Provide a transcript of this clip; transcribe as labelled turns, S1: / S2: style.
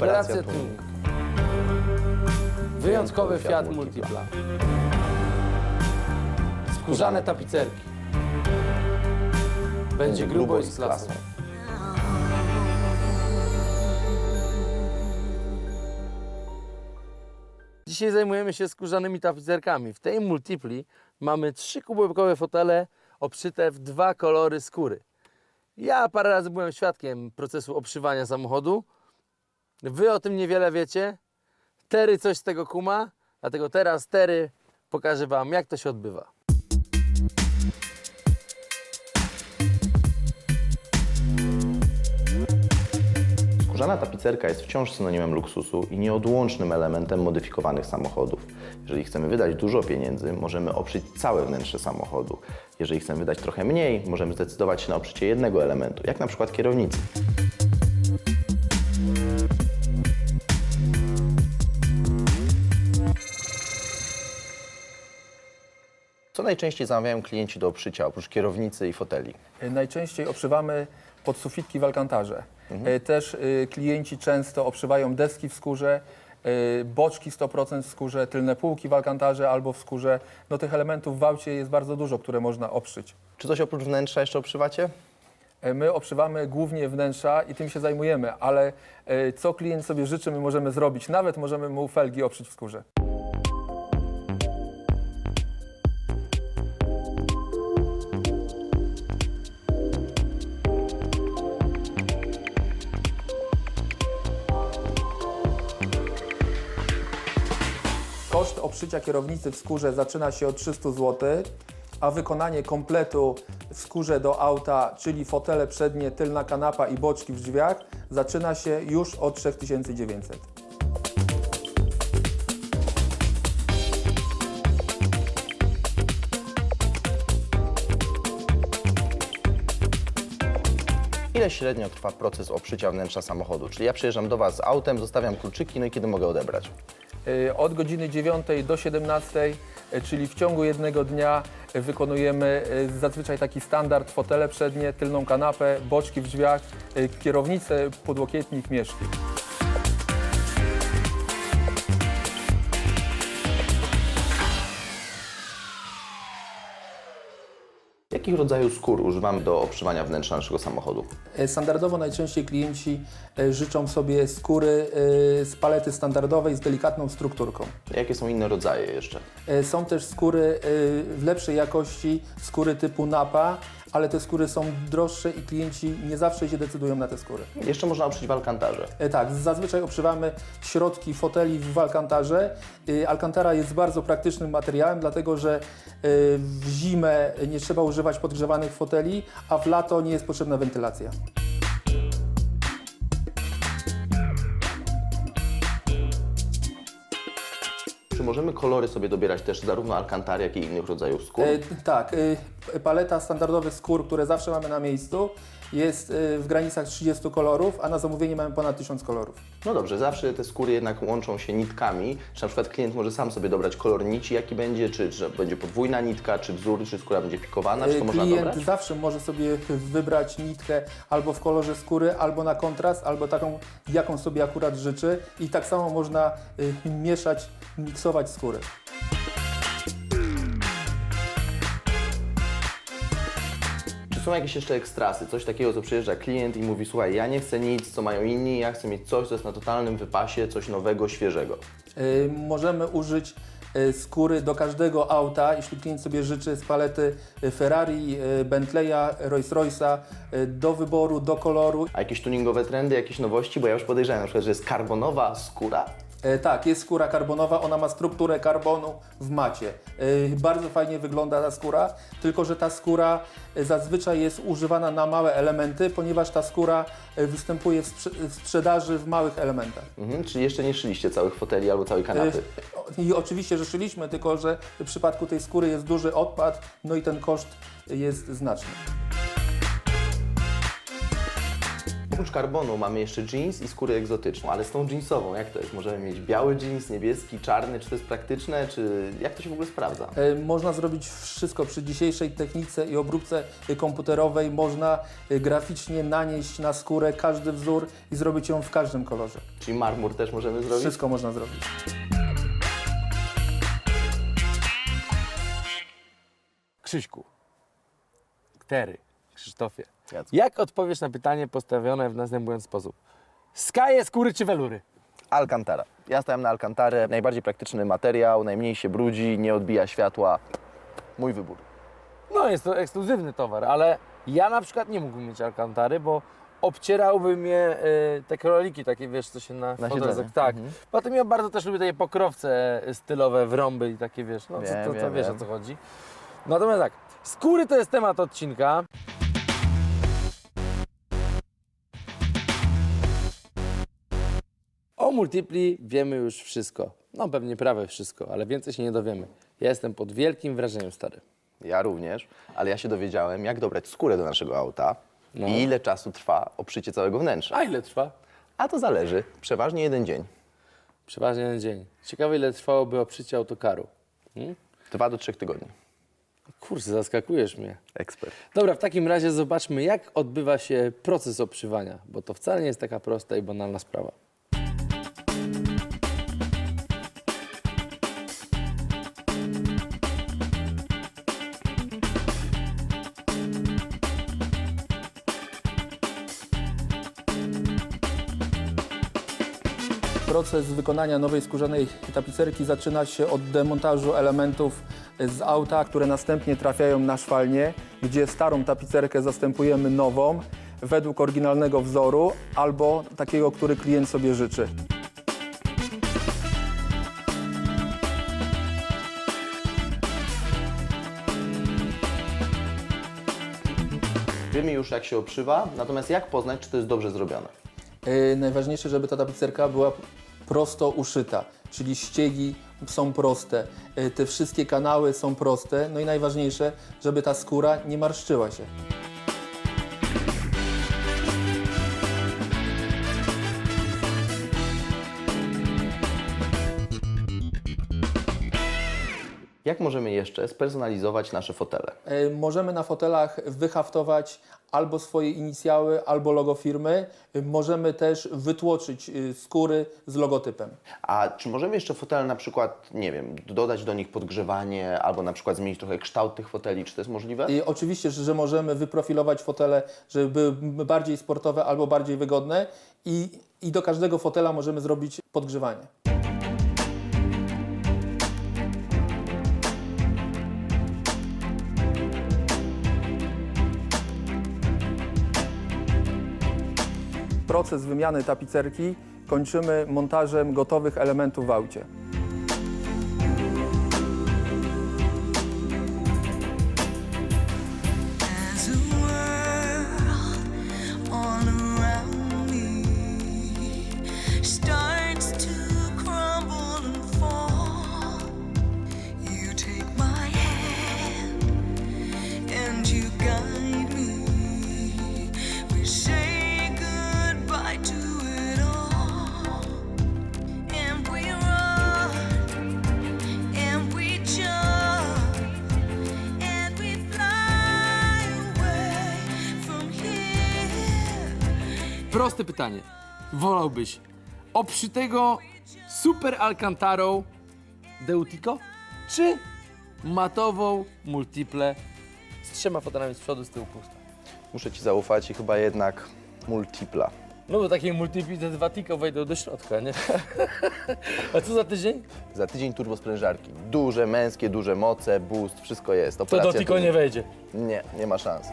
S1: Operacja Tuning. Wyjątkowy Fiat Multipla. Skórzane tapicerki. Będzie grubo i z klasą. Dzisiaj zajmujemy się skórzanymi tapicerkami. W tej multipli mamy trzy kubeczkowe fotele obszyte w dwa kolory skóry. Ja parę razy byłem świadkiem procesu obszywania samochodu. Wy o tym niewiele wiecie. Tery coś z tego kuma, dlatego teraz Tery pokaże Wam, jak to się odbywa.
S2: Skórzana tapicerka jest wciąż synonimem luksusu i nieodłącznym elementem modyfikowanych samochodów. Jeżeli chcemy wydać dużo pieniędzy, możemy oprzeć całe wnętrze samochodu. Jeżeli chcemy wydać trochę mniej, możemy zdecydować się na oprzecie jednego elementu, jak na przykład kierownicy. Najczęściej zamawiają klienci do obszycia, oprócz kierownicy i foteli?
S3: Najczęściej obszywamy podsufitki w alkantarze. E, Też y, klienci często obszywają deski w skórze, boczki 100% w skórze, tylne półki w alkantarze albo w skórze. No tych elementów w aucie jest bardzo dużo, które można obszyć.
S2: Czy coś oprócz wnętrza jeszcze obszywacie?
S3: E, My obszywamy głównie wnętrza i tym się zajmujemy, ale e, co klient sobie życzy, my możemy zrobić. Nawet możemy mu felgi obszyć w skórze. Obszycia kierownicy w skórze zaczyna się od 300 zł, a wykonanie kompletu w skórze do auta, czyli fotele przednie, tylna kanapa i boczki w drzwiach, zaczyna się już od 3900.
S2: Ile średnio trwa proces obszycia wnętrza samochodu? Czyli ja przyjeżdżam do Was z autem, zostawiam kluczyki, no i kiedy mogę odebrać?
S3: Y, Od godziny 9 do 17, y, czyli w ciągu jednego dnia y, wykonujemy zazwyczaj taki standard, fotele przednie, tylną kanapę, boczki w drzwiach, kierownicę, podłokietnik, mieszki.
S2: Jakich rodzajów skór używamy do obszywania wnętrza naszego samochodu?
S3: E, Standardowo najczęściej klienci e, życzą sobie skóry e, z palety standardowej z delikatną strukturką.
S2: Jakie są inne rodzaje jeszcze?
S3: Są też skóry w lepszej jakości, skóry typu napa, ale te skóry są droższe i klienci nie zawsze się decydują na te skóry.
S2: Jeszcze można obszyć w alkantarze.
S3: E, Tak, zazwyczaj obszywamy środki foteli w alkantarze. E, Alcantara jest bardzo praktycznym materiałem, dlatego że e, w zimę nie trzeba używać podgrzewanych foteli, a w lato nie jest potrzebna wentylacja.
S2: Czy możemy kolory sobie dobierać też zarówno alkantary, jak i innych rodzajów skór?
S3: E, tak, e, paleta standardowych skór, które zawsze mamy na miejscu, jest e, w granicach 30 kolorów, a na zamówienie mamy ponad 1000 kolorów.
S2: No dobrze, zawsze te skóry jednak łączą się nitkami. Czy na przykład klient może sam sobie dobrać kolor nici, jaki będzie, czy, czy będzie podwójna nitka, czy wzór, czy skóra będzie pikowana, czy to można
S3: Klient
S2: dobrać?
S3: zawsze może sobie wybrać nitkę albo w kolorze skóry, albo na kontrast, albo taką, jaką sobie akurat życzy. I tak samo można mieszać, miksować skóry.
S2: Czy są jakieś jeszcze ekstrasy? Coś takiego, co przyjeżdża klient i mówi, słuchaj, ja nie chcę nic, co mają inni, ja chcę mieć coś, co jest na totalnym wypasie, coś nowego, świeżego.
S3: Y, Możemy użyć y, skóry do każdego auta, jeśli klient sobie życzy z palety y, Ferrari, y, Bentleya, Rolls-Royce'a, do wyboru, do koloru.
S2: A jakieś tuningowe trendy, jakieś nowości? Bo ja już podejrzewam na przykład, że jest karbonowa skóra.
S3: E, Tak, jest skóra karbonowa, ona ma strukturę karbonu w macie. E, Bardzo fajnie wygląda ta skóra, tylko że ta skóra e, zazwyczaj jest używana na małe elementy, ponieważ ta skóra występuje w, sprze- w sprzedaży w małych elementach.
S2: Mhm, czyli jeszcze nie szyliście całych foteli albo całej kanapy.
S3: I oczywiście, że szyliśmy, tylko że w przypadku tej skóry jest duży odpad, no i ten koszt jest znaczny.
S2: Oprócz karbonu mamy jeszcze jeans i skórę egzotyczną, ale z tą jeansową, jak to jest? Możemy mieć biały jeans, niebieski, czarny, czy to jest praktyczne, czy jak to się w ogóle sprawdza?
S3: E, Można zrobić wszystko przy dzisiejszej technice i obróbce y, komputerowej. Można y, graficznie nanieść na skórę każdy wzór i zrobić ją w każdym kolorze.
S2: Czyli marmur też możemy zrobić?
S3: Wszystko można zrobić.
S1: Krzyśku, Tery, Krzysztofie, Jak odpowiesz na pytanie postawione w następujący sposób? Skaje, skóry czy welury?
S2: Alcantara. Ja stałem na Alcantarę, najbardziej praktyczny materiał, najmniej się brudzi, nie odbija światła. Mój wybór.
S1: No, jest to ekskluzywny towar, ale ja na przykład nie mógłbym mieć Alcantary, bo obcierałby mnie y, te króliki takie, wiesz, co się na,
S2: Na siedzenie.
S1: zak- Tak.
S2: Mhm.
S1: Potem ja bardzo też lubię takie pokrowce y, stylowe, wrąby i takie, wiesz, no co,
S2: Wiem,
S1: to
S2: wiem,
S1: wiesz
S2: wiem.
S1: o co chodzi. Natomiast tak, skóry to jest temat odcinka. O Multipli wiemy już wszystko. No pewnie prawie wszystko, ale więcej się nie dowiemy. Ja jestem pod wielkim wrażeniem, stary.
S2: Ja również, ale ja się dowiedziałem, jak dobrać skórę do naszego auta
S1: No.
S2: i ile czasu trwa obszycie całego wnętrza.
S1: A ile trwa?
S2: A to zależy. Przeważnie jeden dzień.
S1: Przeważnie jeden dzień. Ciekawe, ile trwałoby obszycie autokaru. Hmm?
S2: Dwa do trzech tygodni.
S1: Kurczę, zaskakujesz mnie.
S2: Ekspert.
S1: Dobra, w takim razie zobaczmy, jak odbywa się proces obszywania, bo to wcale nie jest taka prosta i banalna sprawa.
S3: Proces wykonania nowej skórzanej tapicerki zaczyna się od demontażu elementów z auta, które następnie trafiają na szwalnię, gdzie starą tapicerkę zastępujemy nową według oryginalnego wzoru albo takiego, który klient sobie życzy.
S2: Wiemy już, jak się obszywa, natomiast jak poznać, czy to jest dobrze zrobione?
S3: Yy, najważniejsze, żeby ta tapicerka była prosto uszyta, czyli ściegi są proste, yy, te wszystkie kanały są proste, no i najważniejsze, żeby ta skóra nie marszczyła się.
S2: Jak możemy jeszcze spersonalizować nasze fotele?
S3: E, Możemy na fotelach wyhaftować albo swoje inicjały, albo logo firmy. E, Możemy też wytłoczyć e, skóry z logotypem.
S2: A czy możemy jeszcze fotele na przykład, nie wiem, dodać do nich podgrzewanie albo na przykład zmienić trochę kształt tych foteli? Czy to jest możliwe?
S3: I oczywiście, że że możemy wyprofilować fotele, żeby były bardziej sportowe albo bardziej wygodne i, i do każdego fotela możemy zrobić podgrzewanie. Proces wymiany tapicerki kończymy montażem gotowych elementów w aucie.
S1: Proste pytanie. Wolałbyś obszytego super Alcantarą Deutico, czy matową Multiple z trzema fotelami z przodu, z tyłu pusta?
S2: Muszę Ci zaufać i chyba jednak multipla.
S1: No bo takie Multipli te dwa Tico wejdą do środka, nie? A co za tydzień?
S2: Za tydzień turbosprężarki. Duże, męskie, duże moce, boost, wszystko jest.
S1: To
S2: Operacja
S1: do Tico
S2: tu-
S1: nie wejdzie.
S2: Nie, nie ma szans.